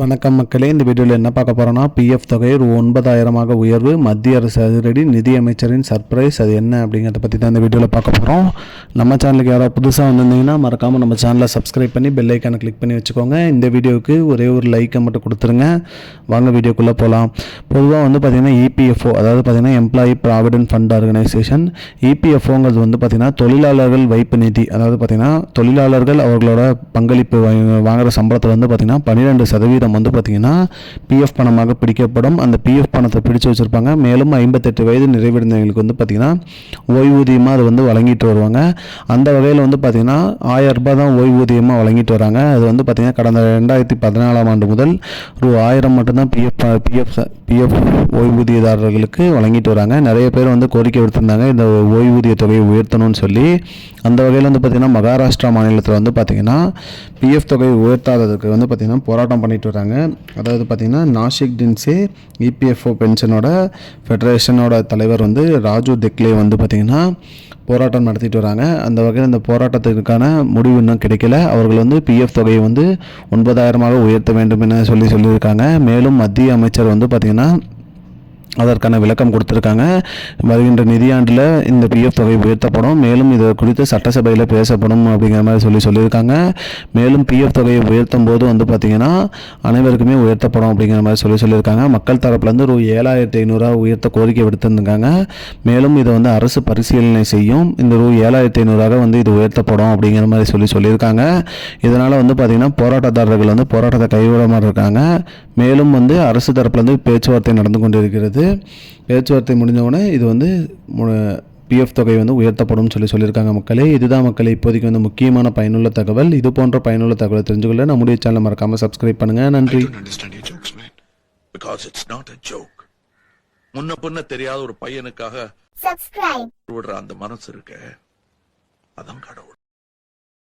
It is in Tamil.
வணக்கம் மக்களே இந்த வீடியோவில் என்ன பார்க்க போகிறோம்னா பிஎஃப் தொகை ஒரு ஒன்பதாயிரமாக உயர்வு. மத்திய அரசு அதிரடி நிதியமைச்சரின் சர்ப்ரைஸ் அது என்ன அப்படிங்கிறத பற்றி தான் இந்த வீடியோவில் பார்க்க போகிறோம் நம்ம சேனலுக்கு யாராவது புதுசாக வந்திருந்தீங்கன்னா மறக்காமல் நம்ம சேனலை சப்ஸ்கிரைப் பண்ணி பெல் ஐக்கானை கிளிக் பண்ணி வச்சுக்கோங்க. இந்த வீடியோவுக்கு ஒரே ஒரு லைக்கை மட்டும் கொடுத்துருங்க. வாங்க வீடியோக்குள்ளே போகலாம் பொதுவாக வந்து பார்த்திங்கன்னா இபிஎஃப்ஓ அதாவது பார்த்திங்கன்னா எம்ப்ளாயி ப்ராவிடென்ட் ஃபண்ட் ஆர்கனைசேஷன் இபிஎஃப்ஓங்கிறது வந்து பார்த்திங்கன்னா தொழிலாளர்கள் வைப்பு நிதி அதாவது பார்த்திங்கன்னா தொழிலாளர்கள் அவர்களோட பங்களிப்பு வாங்குகிற சம்பளத்தில் வந்து பார்த்திங்கன்னா பன்னிரெண்டு சதவீதம் வந்து பார்த்திங்கன்னா பிஎஃப் பணமாக பிடிக்கப்படும். அந்த பிஎஃப் பணத்தை பிடிச்சு வச்சுருப்பாங்க. மேலும் ஐம்பத்தெட்டு வயது நிறைவடைந்தவங்களுக்கு வந்து பார்த்திங்கன்னா ஓய்வூதியமாக அது வந்து வழங்கிட்டு வருவாங்க. அந்த வகையில் வந்து பார்த்திங்கன்னா ஆயிரம் ரூபாய் தான் ஓய்வூதியமாக வழங்கிட்டு வராங்க. அது வந்து பார்த்திங்கன்னா கடந்த ரெண்டாயிரத்தி பதினாலாம் ஆண்டு முதல் ரூ ஆயிரம் மட்டும்தான் பிஎஃப் பிஎஃப் பிஎஃப் ஓய்வூதியதாரர்களுக்கு வழங்கிட்டு வராங்க. நிறைய பேர் வந்து கோரிக்கை விடுத்திருந்தாங்க. இந்த ஓய்வூதிய தொகையை உயர்த்தணும்னு சொல்லி. அந்த வகையில் வந்து பார்த்திங்கன்னா மகாராஷ்டிரா மாநிலத்தில் வந்து பார்த்திங்கன்னா பிஎஃப் தொகை உயர்த்தாததுக்கு வந்து பார்த்திங்கன்னா போராட்டம் பண்ணிட்டு வராங்க. அதாவது பார்த்திங்கன்னா நாஷிக் டின்சே இபிஎஃப்ஓ பென்ஷனோட ஃபெடரேஷனோட தலைவர் வந்து ராஜு தெக்லே வந்து பார்த்திங்கன்னா போராட்டம் நடத்திட்டு வராங்க. அந்த வகையில் இந்த போராட்டத்துக்கான முடிவு இன்னும் கிடைக்கல. அவர்கள் வந்து பிஎஃப் தொகையை வந்து ஒன்பதாயிரமாக உயர்த்த வேண்டும் என சொல்லி சொல்லியிருக்காங்க. மேலும் மத்திய அமைச்சர் வந்து பார்த்திங்கன்னா அதற்கான விளக்கம் கொடுத்துருக்காங்க. வருகின்ற நிதியாண்டில் இந்த பிஎஃப் தொகை உயர்த்தப்படும். மேலும் இது குறித்து சட்டசபையில் பேசப்படும் அப்படிங்கிற மாதிரி சொல்லி சொல்லியிருக்காங்க. மேலும் பிஎஃப் தொகையை உயர்த்தும் போது வந்து பார்த்திங்கன்னா அனைவருக்குமே உயர்த்தப்படும் அப்படிங்கிற மாதிரி சொல்லி சொல்லியிருக்காங்க. மக்கள் தரப்புலேருந்து ரூ. ஏழாயிரத்தி ஐநூறுரூவா உயர்த்த கோரிக்கை விடுத்திருந்தாங்க மேலும் இதை வந்து அரசு பரிசீலனை செய்யும். இந்த ரூ. ஏழாயிரத்தி ஐநூறாக வந்து இது உயர்த்தப்படும் அப்படிங்கிற மாதிரி சொல்லி சொல்லியிருக்காங்க. இதனால் வந்து பார்த்திங்கன்னா போராட்டதாரர்கள் வந்து போராட்டத்தை கைவிடாமல் இருக்காங்க மேலும் வந்து அரசு தரப்புலேருந்து பேச்சுவார்த்தை நடந்து கொண்டிருக்கிறது. பேச்சுவார்த்தை முடிஞ்சவுடனே இது வந்து பிஎஃப் தொகை வந்து உயர்த்தப்படும் சொல்லி சொல்லியிருக்காங்க மக்களே. இதுதான் மக்களே இப்போதைக்கு வந்து முக்கியமான பயனுள்ள தகவல். இது போன்ற பயனுள்ள தகவலை தெரிஞ்சுக்கொள்ள நம்முடைய சேனலை மறக்காமல் சப்ஸ்கிரைப் பண்ணுங்கள் நன்றி. முன்ன பின்ன தெரியாத ஒரு பையனுக்காக. விடுற அந்த மனசு இருக்க. அதான் கடவுள்.